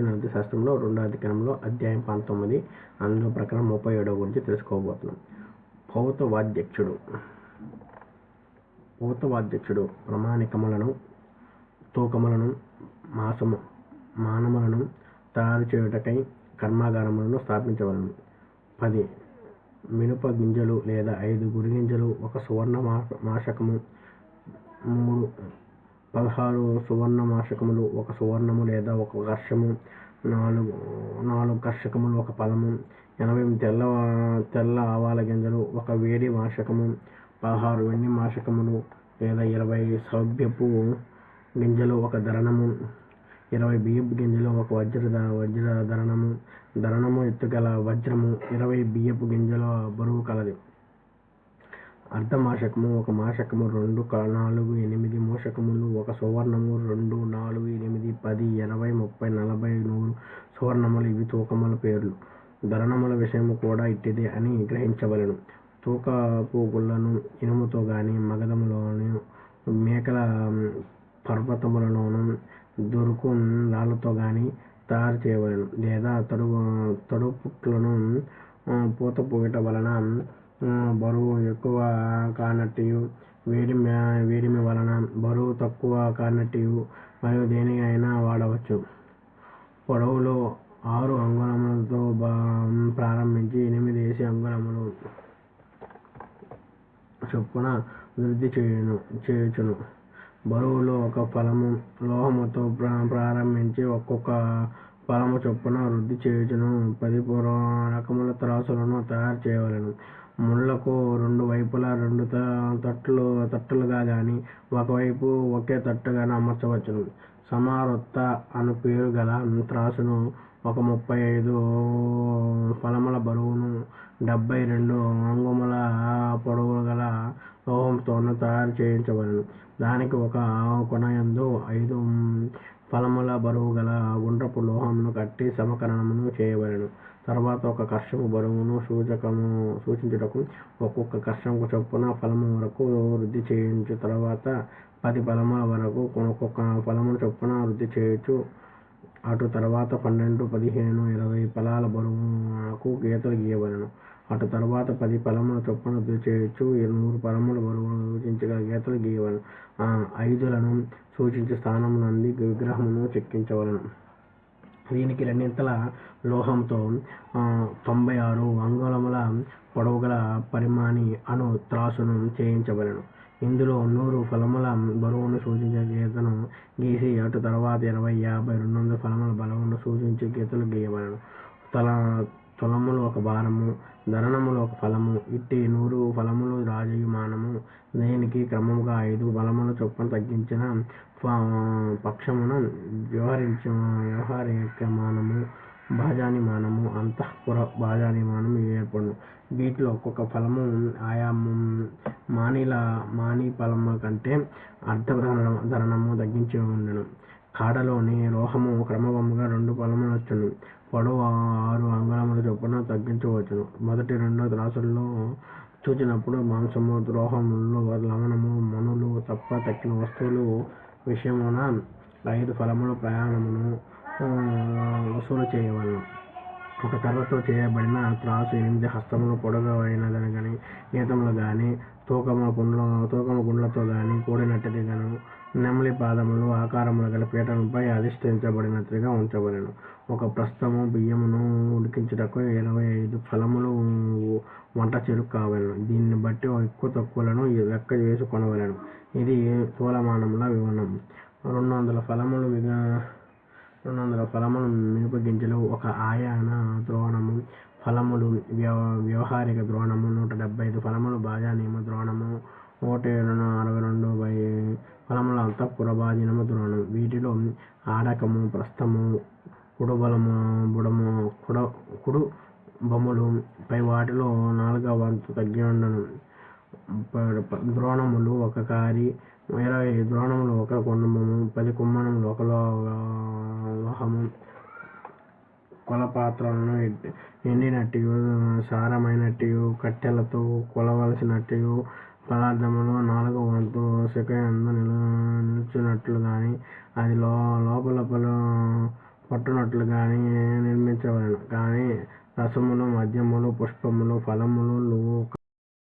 నృత్య శాస్త్రంలో రెండో అధికారంలో అధ్యాయం పంతొమ్మిది అందులో ప్రకారం ముప్పై ఏడవ గురించి తెలుసుకోబోతున్నాం. భౌతవాధ్యక్షుడు భౌతవాధ్యక్షుడు ప్రమాణికములను తూకములను మాసము మానములను తయారు చేయుటకై కర్మాగారములను స్థాపించవలను. పది మినుప గింజలు లేదా ఐదు గురి గింజలు ఒక సువర్ణ మా- మాషకము మూడు పదహారు సువర్ణ మాషకములు ఒక సువర్ణము లేదా ఒక వర్షము నాలుగు నాలుగు కర్షకములు ఒక పదము ఎనభై తెల్ల తెల్ల ఆవాల గింజలు ఒక వేడి మాషకము పదహారు వెండి మాషకములు లేదా ఇరవై సౌభ్యపు గింజలు ఒక ధరణము ఇరవై బియ్యపు గింజలు ఒక వజ్ర వజ్ర ధరణము ధరణము ఎత్తుగల వజ్రము ఇరవై బియ్యపు గింజల బరువు కలది. అర్ధమాషకము ఒక మాషకము రెండు నాలుగు ఎనిమిది మూషకములు ఒక సువర్ణము రెండు నాలుగు ఎనిమిది పది ఎనభై ముప్పై నలభై నూరు సువర్ణములు. ఇవి తూకముల పేర్లు. ధరణముల విషయము కూడా ఇట్టిదే అని గ్రహించవలెను. తూకపు గుళ్ళను ఇనుముతో గాని మగధములోను మేకల పర్వతములలోను దొరుకు లాళ్ళతో గాని తయారు చేయవలెను. లేదా తడు తడుపుట్లను పూత పోయట వలన బరువు ఎక్కువ కానట్టు వేడిమి వేడిమి వలన బరువు తక్కువ కానట్టు మరియు దేనికైనా వాడవచ్చు. పొడవులో ఆరు అంగుళములతో ప్రారంభించి ఎనిమిది వేసి అంగుళములు చొప్పున వృద్ధి చేయును చేయుచును. బరువులో ఒక ఫలము లోహముతో ప్రా- ప్రారంభించి ఒక్కొక్క ఫలము చొప్పున వృద్ధి చేయుచును. పది రకముల త్రాసులను తయారు చేయవలెను. ముళ్ళకు రెండు వైపులా రెండు త- తట్లు తట్టులుగా గాని ఒకవైపు ఒకే తట్టుగాని అమర్చవచ్చును. సమారొత్త అను పేరు గల త్రాసును ఒక ముప్పై ఐదు ఫలముల బరువును డెబ్బై రెండు అంగుముల పొడవు గల లోహంతోను తయారు చేయించవలెను దానికి ఒక కొనయందు ఐదు ఫలముల బరువు గల గుండ్రపు లోహమును కట్టి సమకరణమును చేయవలెను. తర్వాత ఒక కర్షము బరువును సూచకము సూచించుటకు ఒక్కొక్క కర్షముకు చొప్పున ఫలము వరకు వృద్ధి చేయించు తర్వాత పది ఫలముల వరకు ఒక్కొక్క ఫలమును చొప్పున వృద్ధి చేయొచ్చు అటు తర్వాత పన్నెండు పదిహేను ఇరవై ఫలాల బరువునకు గీతలు గీయవలెను. అటు తర్వాత పది ఫలముల చొప్పున చేయొచ్చు నూరు ఫలముల బరువును సూచించగల గీతలు గీయవలెను. ఐదులను సూచించే స్థానమునంది విగ్రహమును చెక్కించవలెను. దీనికి రెండింతల లోహంతో తొంభై ఆరు అంగుళముల పొడవుగల పరిమాణి అను త్రాసును చేయించవలెను. ఇందులో నూరు ఫలముల బరువును సూచించే గీతను గీసి అటు తర్వాత ఇరవై యాభై రెండు వందల ఫలముల బలమును సూచించే గీతలు గీయవలెను. తులములు ఒక భారము ధరణములు ఒక ఫలము ఇట్టి నూరు ఫలములు రాజయుమానము. దేనికి క్రమముగా ఐదు ఫలముల చొప్పున తగ్గించిన ప- పక్షమున వ్యవహరించ వ్యవహారికమానము భాజానిమానము అంతఃపుర భాజానిమానం ఏర్పడును. వీటిలో ఒక్కొక్క ఫలము ఆయా మానిల మాని ఫలము కంటే అర్ధ ధరణము తగ్గించి ఉండను కాడలోని లోహము క్రమముగా రెండు ఫలములు వచ్చును పొడవు ఆరు అంగుళముల చొప్పున తగ్గించవచ్చును. మొదటి రెండో త్రాసుల్లో చూచినప్పుడు మాంసము ద్రోహములు లవణము మనులు తప్ప తక్కిన వస్తువులు విషయమున ఐదు ఫలములు ప్రయాణమును వసూలు చేయవలను. ఒక కర్రతో చేయబడిన త్రాసు ఎనిమిది హస్తములు పొడగైనదని కానీ గీతములు కానీ తూకము గుండ్ల తూకము గుండ్లతో కానీ కూడినట్టుది గాను నెమలి పాదములు ఆకారములు గల పీఠంపై అధిష్ఠించబడినట్లుగా ఉంచబడెను. ఒక ప్రస్థము బియ్యమును ఉడికించుటకు ఇరవై ఐదు ఫలములు వంట చెరుకు కావలను దీన్ని బట్టి ఎక్కువ తక్కువలను లెక్క వేసుకొనవలెను ఇది తోలమానముల వివరణం? రెండు వందల ఫలములు విగ రెండు వందల ఫలములు మినుప గింజలు ఒక ఆయాన ద్రోణము ఫలములు వ్యవ వ్యవహారిక ద్రోణము నూట డెబ్బై ఐదు ఫలములు బాజానియమ ద్రోణము ఓటేను ఏడు అరవై రెండు బై ఫలముల అంతఃపుర ద్రోణం వీటిలో ఆడకము ప్రస్థము కుడుబలము బుడము కుడ కుడు బొమ్మలు పై వాటిలో నాలుగవ వంతు తగ్గి ఉండను ప- ద్రోణములు ఒక కారి ఇరవై ద్రోణములు ఒక కుండము పది కుమ్మనములు ఒక లోహము. కొలపాత్రలను ఎండినట్టు సారమైనట్టు కట్టెలతో కొలవలసినట్టు పదార్థములు నాలుగవ వంతు సెకండ్ నిల నిల్చున్నట్లు కానీ అది లో లోపల పలు పట్టునట్లుగాని నిర్మించవలెను. కాని రసములు, మద్యములు, పుష్పములు, ఫలములు